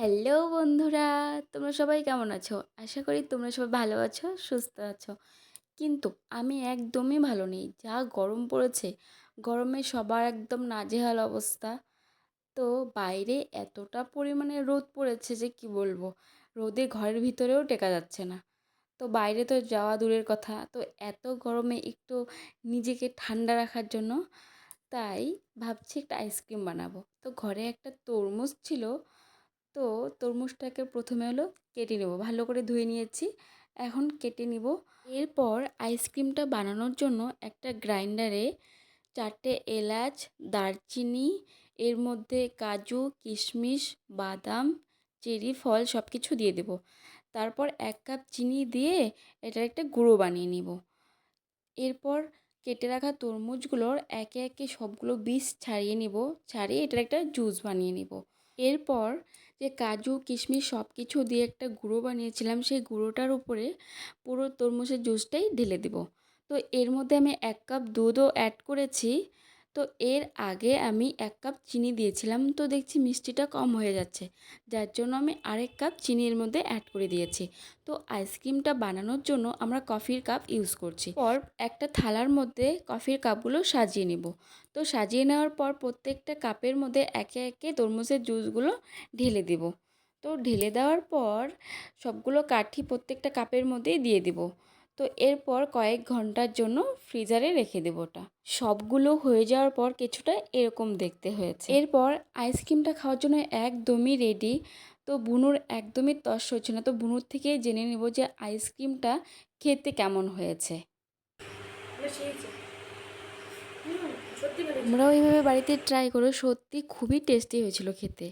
Hello বন্ধুরা, তোমরা সবাই কেমন আছো? আশা করি তোমরা সবাই ভালো আছো, সুস্থ আছো। কিন্তু আমি একদমই ভালো নেই, যা গরম পড়েছে, গরমে সবার একদম নাজেহাল অবস্থা। তো বাইরে এতটা পরিমাণে রোদ পড়েছে যে কি বলব, রোদে ঘরের ভিতরেও টেকা যাচ্ছে না। তো বাইরে তো যাওয়া দূরের কথা, তো এত গরমে একটু নিজেকে ঠান্ডা রাখার জন্য, তাই ভাবছি একটা আইসক্রিম বানাবো। তো ঘরে একটা তরমুজ ছিল তো তরমুজটাকে প্রথমে হলো কেটে নেব, ভালো করে ধুয়ে নিয়েছি। এখন কেটে নিব। এরপর আইসক্রিমটা বানানোর জন্য একটা গ্রাইন্ডারে চারটে এলাচ, দারচিনি, এর মধ্যে কাজু, কিশমিশ, বাদাম, চেরি, ফল সব কিছু দিয়ে দেব। তারপর এক কাপ চিনি দিয়ে এটার একটা গুঁড়ো বানিয়ে নিব। এরপর কেটে রাখা তরমুজগুলোর একে একে সবগুলো বীজ ছাড়িয়ে নিব, ছাড়িয়ে এটার একটা জুস বানিয়ে নিব। এরপর যে কাজু, কিশমিশ সব কিছু দিয়ে একটা গুঁড়ো বানিয়েছিলাম, সেই গুঁড়োটার উপরে পুরো তরমুজের জুসটাই ঢেলে দেব। তো এর মধ্যে আমি এক কাপ দুধও অ্যাড করেছি। তো এর আগে আমি এক কাপ চিনি দিয়েছিলাম, তো দেখছি মিষ্টিটা কম হয়ে যাচ্ছে। যার জন্য আমি আরেক কাপ চিনির মধ্যে অ্যাড করে দিয়েছি। তো আইসক্রিমটা বানানোর জন্য আমরা কফির কাপ ইউজ করছি। পর একটা থালার মধ্যে কফির কাপগুলো সাজিয়ে নেব। তো সাজিয়ে নেওয়ার পর প্রত্যেকটা কাপের মধ্যে একে একে তরমুজের জুসগুলো ঢেলে দেব। তো ঢেলে দেওয়ার পর সবগুলো কাঠি প্রত্যেকটা কাপের মধ্যেই দিয়ে দেব। তো এরপর কয়েক ঘণ্টার জন্য ফ্রিজারে রেখে দেবো ওটা। সবগুলো হয়ে যাওয়ার পর কিছুটা এরকম দেখতে হয়েছে। এরপর আইসক্রিমটা খাওয়ার জন্য একদমই রেডি তো বুনুর একদমই তস হচ্ছে না। তো বুনুর থেকে জেনে নেব যে আইসক্রিমটা খেতে কেমন হয়েছে। আমরাও এইভাবে বাড়িতে ট্রাই করো সত্যি খুবই টেস্টি হয়েছিল খেতে।